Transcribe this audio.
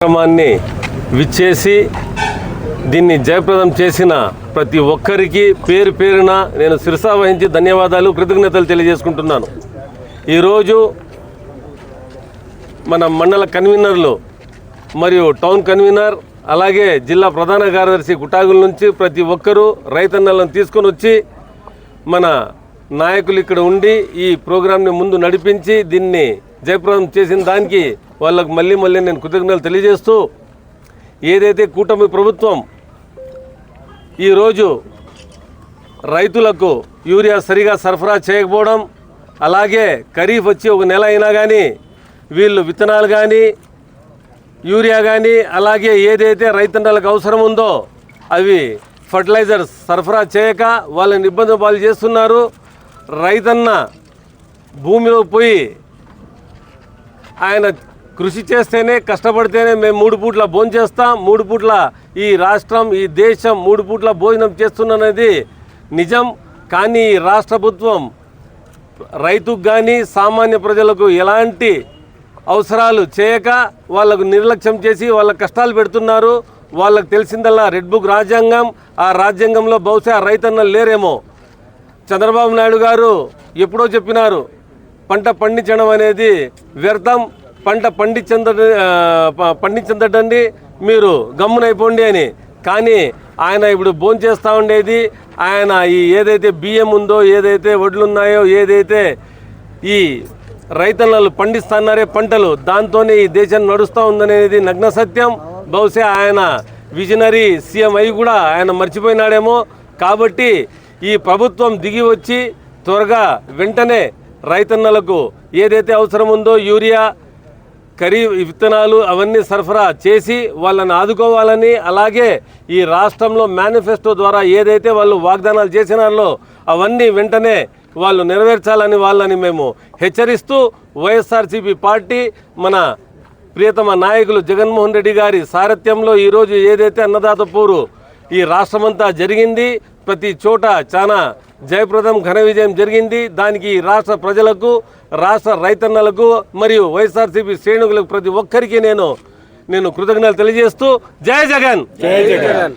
కార్యక్రమాన్ని విచ్చేసి దీన్ని జయప్రదం చేసిన ప్రతి ఒక్కరికి పేరు పేరున నేను శిరసా వహించి ధన్యవాదాలు కృతజ్ఞతలు తెలియజేసుకుంటున్నాను. ఈరోజు మన మండల కన్వీనర్లు మరియు టౌన్ కన్వీనర్ అలాగే జిల్లా ప్రధాన కార్యదర్శి గుటాగుల నుంచి ప్రతి ఒక్కరూ రైతన్నలను తీసుకొని వచ్చి మన నాయకులు ఇక్కడ ఉండి ఈ ప్రోగ్రాంని ముందు నడిపించి దీన్ని జయప్రదం చేసిన దానికి వాళ్ళకు మళ్ళీ మళ్ళీ నేను కృతజ్ఞతలు తెలియజేస్తూ ఏదైతే కూటమి ప్రభుత్వం ఈరోజు రైతులకు యూరియా సరిగా సరఫరా చేయకపోవడం అలాగే ఖరీఫ్ వచ్చి ఒక నెల అయినా కానీ వీళ్ళు విత్తనాలు కానీ యూరియా కానీ అలాగే ఏదైతే రైతన్నలకు అవసరం ఉందో అవి ఫర్టిలైజర్స్ సరఫరా చేయక వాళ్ళని ఇబ్బంది పాలు చేస్తున్నారు. రైతన్న భూమిలో పోయి ఆయన కృషి చేస్తేనే కష్టపడితేనే మేము మూడు పూట్ల భోజనం చేస్తాం మూడు పూట్ల ఈ రాష్ట్రం ఈ దేశం మూడు పూట్ల భోజనం చేస్తున్నది నిజం. కానీ ఈ రాష్ట్ర ప్రభుత్వం రైతుకు కానీ సామాన్య ప్రజలకు ఎలాంటి అవసరాలు చేయక వాళ్ళకు నిర్లక్ష్యం చేసి వాళ్ళ కష్టాలు పెడుతున్నారు. వాళ్ళకు తెలిసిందల్లా రెడ్ బుక్ రాజ్యాంగం ఆ రాజ్యాంగంలో బహుశా రైతన్న లేరేమో. చంద్రబాబు నాయుడు గారు ఎప్పుడో చెప్పినారు పంట పండించడం అనేది వ్యర్థం. పంట పండించంద పండించందటండి మీరు గమ్మునైపోండి అని. కానీ ఆయన ఇప్పుడు భోజనం చేస్తూ ఉండేది. ఆయన ఈ ఏదైతే బియ్యం ఉందో ఏదైతే వడ్లు ఉన్నాయో ఏదైతే ఈ రైతన్నలు పండిస్తున్నారే పంటలు దాంతోనే ఈ దేశం నడుస్తూ ఉందనేది నగ్న సత్యం. బహుశా ఆయన విజనరీ సీఎం అయి కూడా ఆయన మర్చిపోయినాడేమో. కాబట్టి ఈ ప్రభుత్వం దిగి వచ్చి త్వరగా వెంటనే రైతన్నలకు ఏదైతే అవసరం ఉందో యూరియా ఖరీఫ్ విత్తనాలు అవన్నీ సరఫరా చేసి వాళ్ళని ఆదుకోవాలని అలాగే ఈ రాష్ట్రంలో మేనిఫెస్టో ద్వారా ఏదైతే వాళ్ళు వాగ్దానాలు చేసినారో అవన్నీ వెంటనే వాళ్ళు నెరవేర్చాలని వాళ్ళని మేము హెచ్చరిస్తూ వైఎస్ఆర్సీపీ పార్టీ మన ప్రియతమ నాయకులు జగన్మోహన్ రెడ్డి గారి సారథ్యంలో ఈరోజు ఏదైతే అన్నదాత పూరు ఈ రాష్ట్రమంతా జరిగింది ప్రతి చోట చాలా జయప్రదం ఘన విజయం జరిగింది. దానికి రాష్ట్ర ప్రజలకు రాష్ట్ర రైతన్నలకు మరియు వైఎస్ఆర్సీపీ శ్రేణులకు ప్రతి ఒక్కరికి నేను నేను కృతజ్ఞతలు తెలియజేస్తూ జై జగన్! జై జగన్!